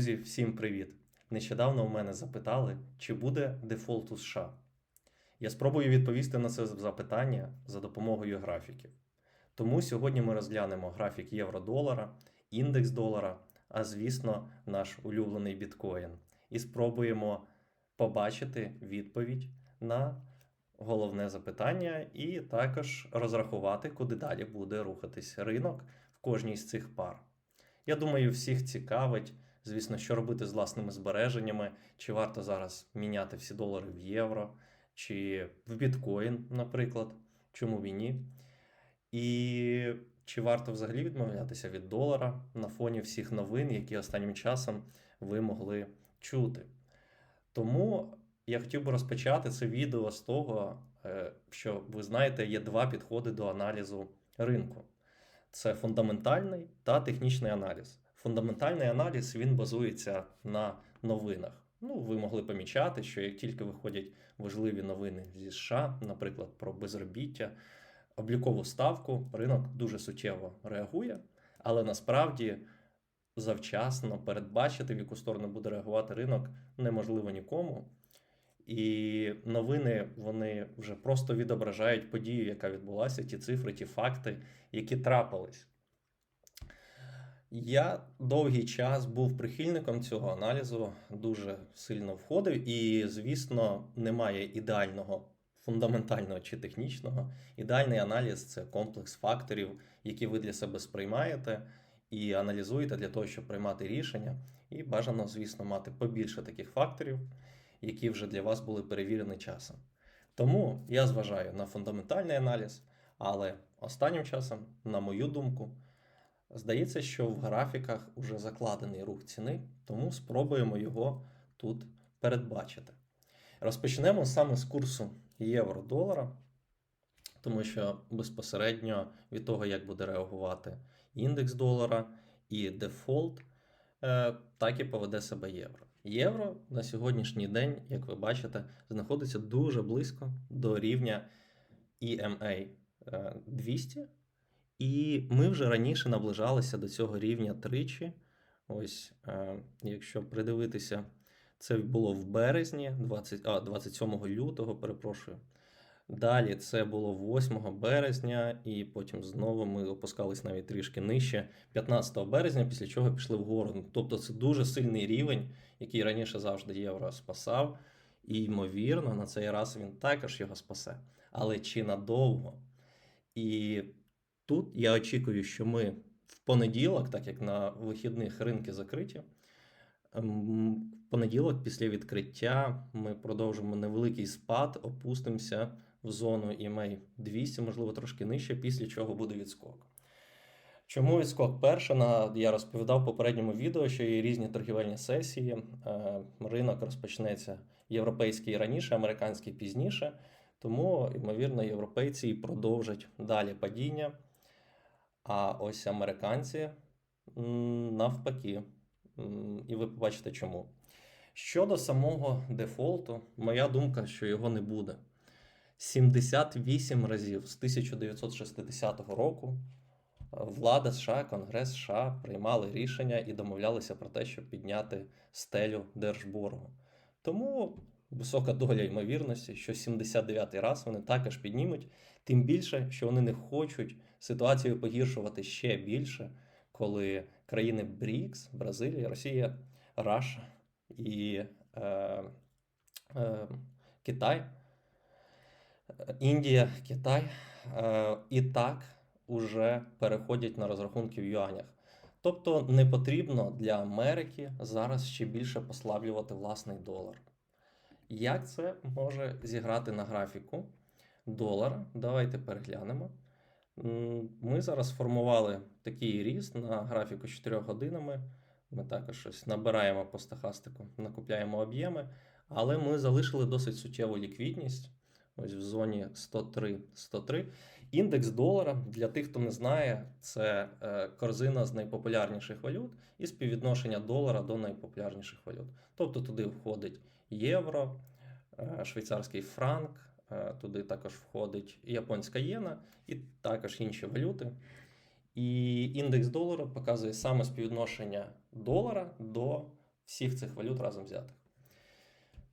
Друзі, всім привіт! Нещодавно у мене запитали, чи буде дефолт у США. Я спробую відповісти на це запитання за допомогою графіків. Тому сьогодні ми розглянемо графік євро-долара, індекс долара, а звісно, наш улюблений біткоін. І спробуємо побачити відповідь на головне запитання, і також розрахувати, куди далі буде рухатись ринок в кожній з цих пар. Я думаю, всіх цікавить, звісно, що робити з власними збереженнями, чи варто зараз міняти всі долари в євро, чи в біткоін, наприклад, чому б і ні. І чи варто взагалі відмовлятися від долара на фоні всіх новин, які останнім часом ви могли чути. Тому я хотів би розпочати це відео з того, е, що ви знаєте, є два підходи до аналізу ринку. Це фундаментальний та технічний аналіз. Фундаментальний аналіз він базується на новинах. Ну, ви могли помічати, що як тільки виходять важливі новини зі США, наприклад, про безробіття, облікову ставку, ринок дуже суттєво реагує, але насправді завчасно передбачити, в яку сторону буде реагувати ринок, неможливо нікому. І новини вони вже просто відображають подію, яка відбулася, ті цифри, ті факти, які трапились. Я довгий час був прихильником цього аналізу, дуже сильно входив, і, звісно, немає ідеального фундаментального чи технічного. Ідеальний аналіз це комплекс факторів, які ви для себе сприймаєте і аналізуєте для того, щоб приймати рішення. І бажано, звісно, мати побільше таких факторів, які вже для вас були перевірені часом. Тому я зважаю на фундаментальний аналіз, але останнім часом, на мою думку, Здається, що в графіках вже закладений рух ціни, тому спробуємо його тут передбачити. Розпочнемо саме з курсу євро-долара, тому що безпосередньо від того, як буде реагувати індекс долара і дефолт, е, так і поведе себе євро. Євро на сьогоднішній день, як ви бачите, знаходиться дуже близько до рівня EMA 200. І ми вже раніше наближалися до цього рівня тричі. Ось, е, якщо придивитися, це було в березні, 20, а, 27 лютого, перепрошую. Далі це було 8 березня, і потім знову ми опускались навіть трішки нижче 15 березня, після чого пішли вгору. Тобто це дуже сильний рівень, який раніше завжди євро спасав. І, ймовірно, на цей раз він також його спасе. Але чи надовго? І Тут я очікую, що ми в понеділок, так як на вихідних ринки закриті, ем, в понеділок, після відкриття, ми продовжимо невеликий спад, опустимося в зону EMA 200, можливо, трошки нижче, після чого буде відскок. Чому відскок? Перше, на, я розповідав в попередньому відео, що є різні торгівельні сесії. Е, ринок розпочнеться європейський раніше, американський пізніше. Тому, ймовірно, європейці продовжать далі падіння. А ось американці навпаки. І ви побачите чому. Щодо самого дефолту, моя думка, що його не буде. 78 разів з 1960 року влада США, Конгрес США приймали рішення і домовлялися про те, щоб підняти стелю держборгу. Тому висока доля ймовірності, що 79-й раз вони також піднімуть, тим більше, що вони не хочуть ситуацію погіршувати ще більше, коли країни БРІКС, Бразилія, Росія, Раша і е, е, Китай, Індія, Китай е, і так уже переходять на розрахунки в юанях. Тобто не потрібно для Америки зараз ще більше послаблювати власний долар. Як це може зіграти на графіку долара? Давайте переглянемо. Ми зараз сформували такий ріст на графіку 4 годинами. Ми також щось набираємо по стахастику, накупляємо об'єми, але ми залишили досить суттєву ліквідність. Ось в зоні 103-103. Індекс долара, для тих, хто не знає, це е, корзина з найпопулярніших валют і співвідношення долара до найпопулярніших валют. Тобто туди входить євро, е, швейцарський франк, туди також входить японська єна і також інші валюти. І індекс долара показує саме співвідношення долара до всіх цих валют разом взятих.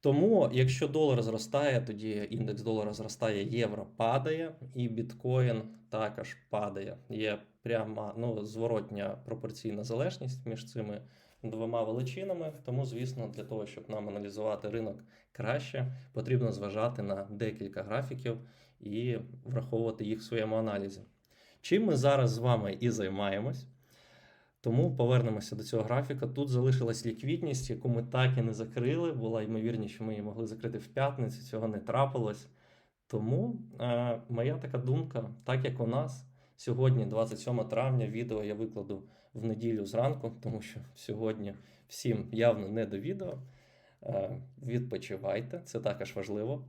Тому, якщо долар зростає, тоді індекс долара зростає, євро падає, і біткоін також падає. Є пряма ну, зворотня пропорційна залежність між цими двома величинами. Тому, звісно, для того, щоб нам аналізувати ринок краще, потрібно зважати на декілька графіків і враховувати їх в своєму аналізі. Чим ми зараз з вами і займаємось. Тому повернемося до цього графіка. Тут залишилась ліквідність, яку ми так і не закрили. Була ймовірність, що ми її могли закрити в п'ятницю, цього не трапилось. Тому е, моя така думка, так як у нас сьогодні, 27 травня, відео я викладу в неділю зранку, тому що сьогодні всім явно не до відео. Е, відпочивайте, це також важливо.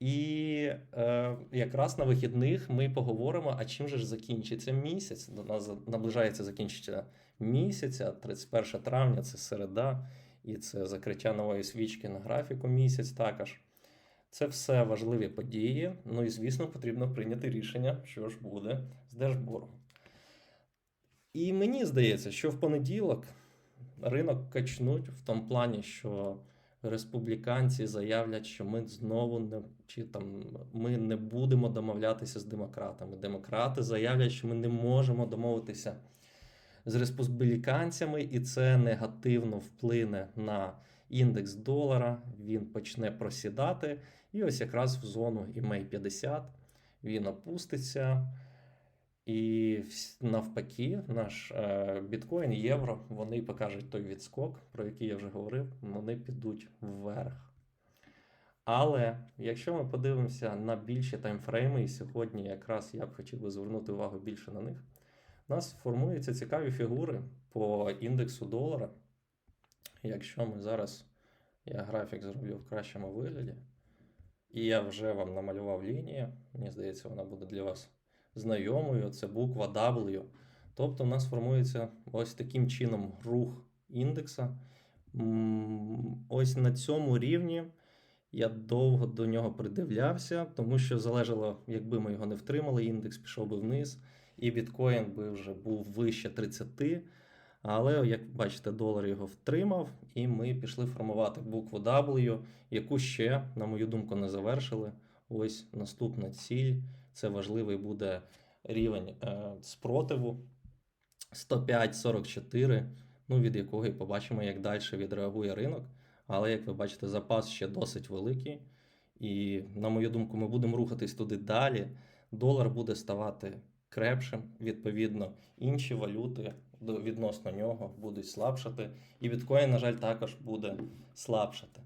І е, якраз на вихідних ми поговоримо, а чим же ж закінчиться місяць. До нас наближається закінчення місяця, 31 травня це середа, і це закриття нової свічки на графіку місяць також. Це все важливі події. Ну і, звісно, потрібно прийняти рішення, що ж буде з держборгом. І мені здається, що в понеділок ринок качнуть в тому плані, що республіканці заявлять, що ми знову не чи там ми не будемо домовлятися з демократами. Демократи заявлять, що ми не можемо домовитися з республіканцями, і це негативно вплине на індекс долара. Він почне просідати. І ось якраз в зону EMA 50 він опуститься. І навпаки, наш е, біткоін, євро, вони покажуть той відскок, про який я вже говорив, вони підуть вверх. Але якщо ми подивимося на більші таймфрейми, і сьогодні якраз я б хотів би звернути увагу більше на них, у нас формуються цікаві фігури по індексу долара. Якщо ми зараз, я графік зроблю в кращому вигляді, і я вже вам намалював лінію, мені здається, вона буде для вас знайомою, це буква W. Тобто у нас формується ось таким чином рух індекса. Ось на цьому рівні я довго до нього придивлявся, тому що залежало, якби ми його не втримали, індекс пішов би вниз, і біткоін би вже був вище 30. Але, як бачите, долар його втримав, і ми пішли формувати букву W, яку ще, на мою думку, не завершили. Ось наступна ціль. Це важливий буде рівень е, спротиву 105-44, ну, від якого і побачимо, як далі відреагує ринок. Але, як ви бачите, запас ще досить великий. І, на мою думку, ми будемо рухатись туди далі. Долар буде ставати крепшим, відповідно, інші валюти відносно нього будуть слабшати. І біткоін, на жаль, також буде слабшати.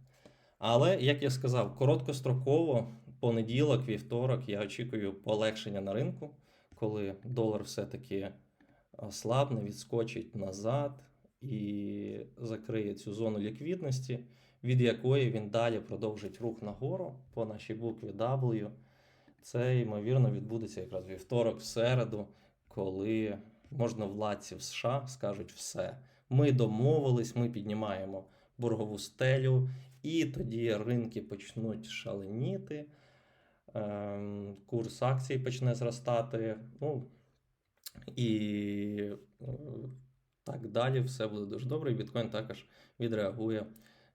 Але, як я сказав, короткостроково, понеділок, вівторок, я очікую полегшення на ринку, коли долар все-таки ослабне, відскочить назад і закриє цю зону ліквідності, від якої він далі продовжить рух нагору по нашій букві W. Це, ймовірно, відбудеться якраз вівторок, в середу, коли можновладці в США скажуть все. Ми домовились, ми піднімаємо боргову стелю, і тоді ринки почнуть шаленіти, курс акцій почне зростати. Ну, і е, так далі, все буде дуже добре. І біткоін також відреагує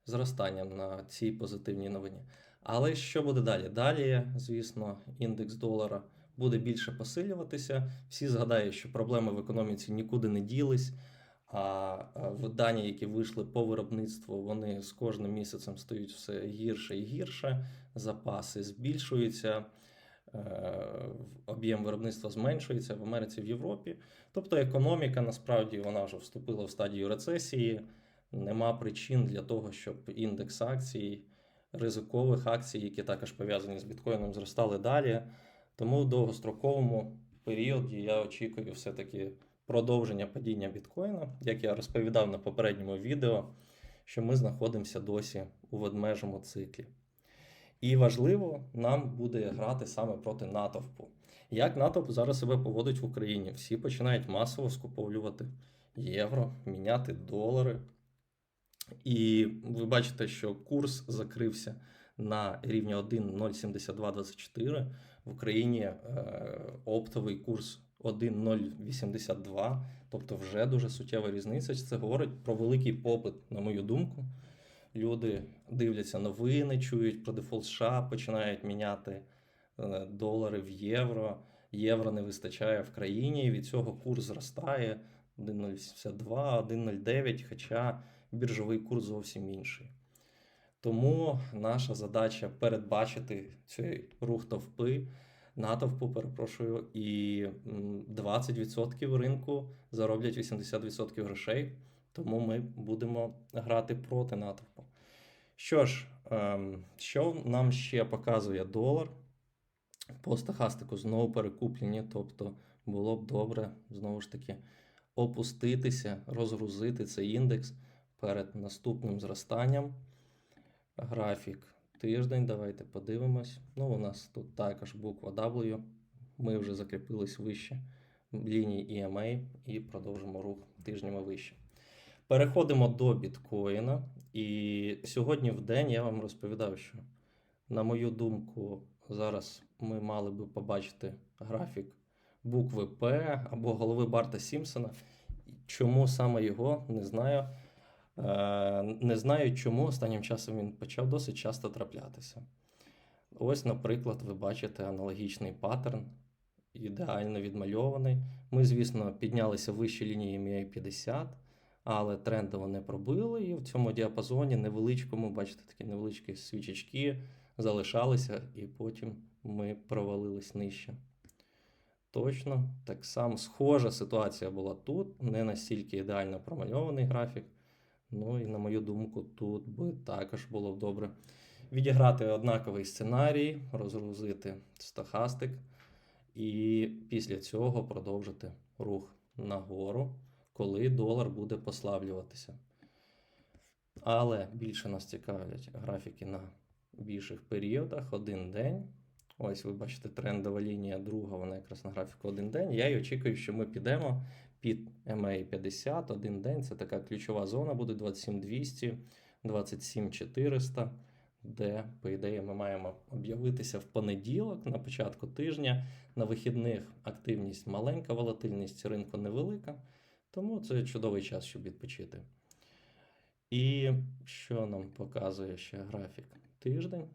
зростанням на цій позитивній новині. Але що буде далі? Далі, звісно, індекс долара буде більше посилюватися. Всі згадають, що проблеми в економіці нікуди не ділись. А видання, які вийшли по виробництву, вони з кожним місяцем стають все гірше і гірше. Запаси збільшуються, е, об'єм виробництва зменшується в Америці, в Європі. Тобто економіка насправді вона вже вступила в стадію рецесії. Нема причин для того, щоб індекс акцій, ризикових акцій, які також пов'язані з біткоїном, зростали далі. Тому в довгостроковому періоді я очікую все-таки продовження падіння біткоїна, як я розповідав на попередньому відео, що ми знаходимося досі у ведмежому циклі. І важливо нам буде грати саме проти натовпу. Як натовп зараз себе поводить в Україні? Всі починають масово скуповлювати євро, міняти долари. І ви бачите, що курс закрився на рівні 1,07224. В Україні е, оптовий курс 1,082, тобто вже дуже суттєва різниця. Це говорить про великий попит, на мою думку. Люди дивляться новини, чують про дефолт США, починають міняти е, долари в євро. Євро не вистачає в країні, і від цього курс зростає 1,082, 1,09, хоча біржовий курс зовсім інший. Тому наша задача передбачити цей рух товпи, натовпу, перепрошую, і 20% ринку зароблять 80% грошей, тому ми будемо грати проти натовпу. Що ж, ем, що нам ще показує долар? По стахастику знову перекуплені, тобто було б добре знову ж таки опуститися, розгрузити цей індекс перед наступним зростанням. Графік тиждень, давайте подивимось. Ну, у нас тут також буква W. Ми вже закріпились вище лінії EMA і продовжимо рух тижнями вище. Переходимо до біткоїна. І сьогодні в день я вам розповідав, що, на мою думку, зараз ми мали би побачити графік букви П або голови Барта Сімпсона. Чому саме його, не знаю. Е, Не знаю, чому останнім часом він почав досить часто траплятися. Ось, наприклад, ви бачите аналогічний паттерн, ідеально відмальований. Ми, звісно, піднялися вище лінії MA 50, але трендово не пробили. І в цьому діапазоні невеличкому, бачите, такі невеличкі свічечки залишалися, і потім ми провалились нижче. Точно, так само схожа ситуація була тут, не настільки ідеально промальований графік. Ну і на мою думку, тут би також було б добре відіграти однаковий сценарій, розгрузити стахастик, і після цього продовжити рух нагору, коли долар буде послаблюватися. Але більше нас цікавлять графіки на більших періодах, один день. Ось ви бачите трендова лінія друга, вона якраз на графіку один день. Я й очікую, що ми підемо під MA 50 один день. Це така ключова зона буде 27200, 27400, де, по ідеї, ми маємо об'явитися в понеділок на початку тижня. На вихідних активність маленька, волатильність ринку невелика. Тому це чудовий час, щоб відпочити. І що нам показує ще графік? Тиждень.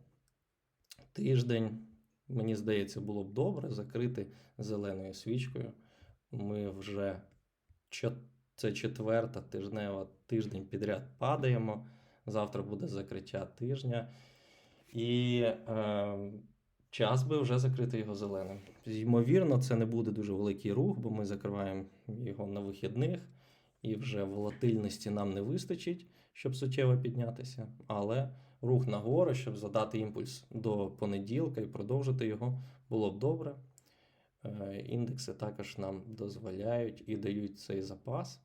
Тиждень, мені здається, було б добре закрити зеленою свічкою. Ми вже це четверта тижнева тиждень підряд падаємо. Завтра буде закриття тижня. І е, час би вже закрити його зеленим. Ймовірно, це не буде дуже великий рух, бо ми закриваємо його на вихідних, і вже волатильності нам не вистачить, щоб суттєво піднятися. Але рух нагору, щоб задати імпульс до понеділка і продовжити його, було б добре. Е, Індекси також нам дозволяють і дають цей запас.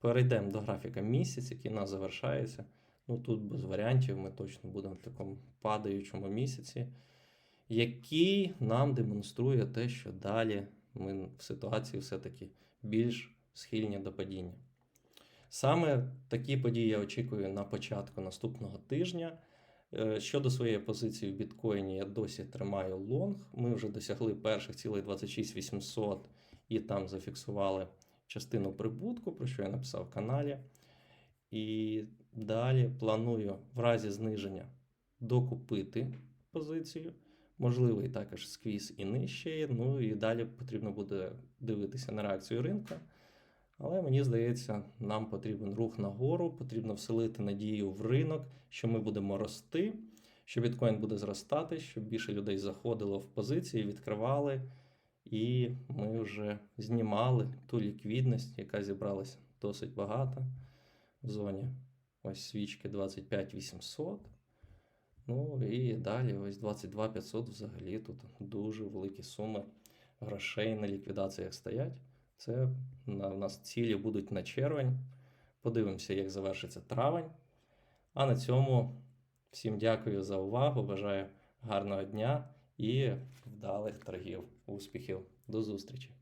Перейдемо до графіка місяць, який нас завершається. Ну тут без варіантів ми точно будемо в такому падаючому місяці, який нам демонструє те, що далі ми в ситуації все-таки більш схильні до падіння. Саме такі події я очікую на початку наступного тижня. Е, Щодо своєї позиції в біткоїні, я досі тримаю лонг. Ми вже досягли перших цілей 26800 і там зафіксували частину прибутку, про що я написав в каналі. І далі планую в разі зниження докупити позицію. Можливий також сквіз і нижче. Ну і далі потрібно буде дивитися на реакцію ринку. Але мені здається, нам потрібен рух нагору, потрібно вселити надію в ринок, що ми будемо рости, що біткоін буде зростати, щоб більше людей заходило в позиції, відкривали, і ми вже знімали ту ліквідність, яка зібралася досить багато в зоні. Ось свічки 25800. Ну і далі ось 22500 взагалі тут дуже великі суми грошей на ліквідаціях стоять. Це на, у нас цілі будуть на червень. Подивимося, як завершиться травень. А на цьому всім дякую за увагу. Бажаю гарного дня і вдалих торгів, успіхів. До зустрічі!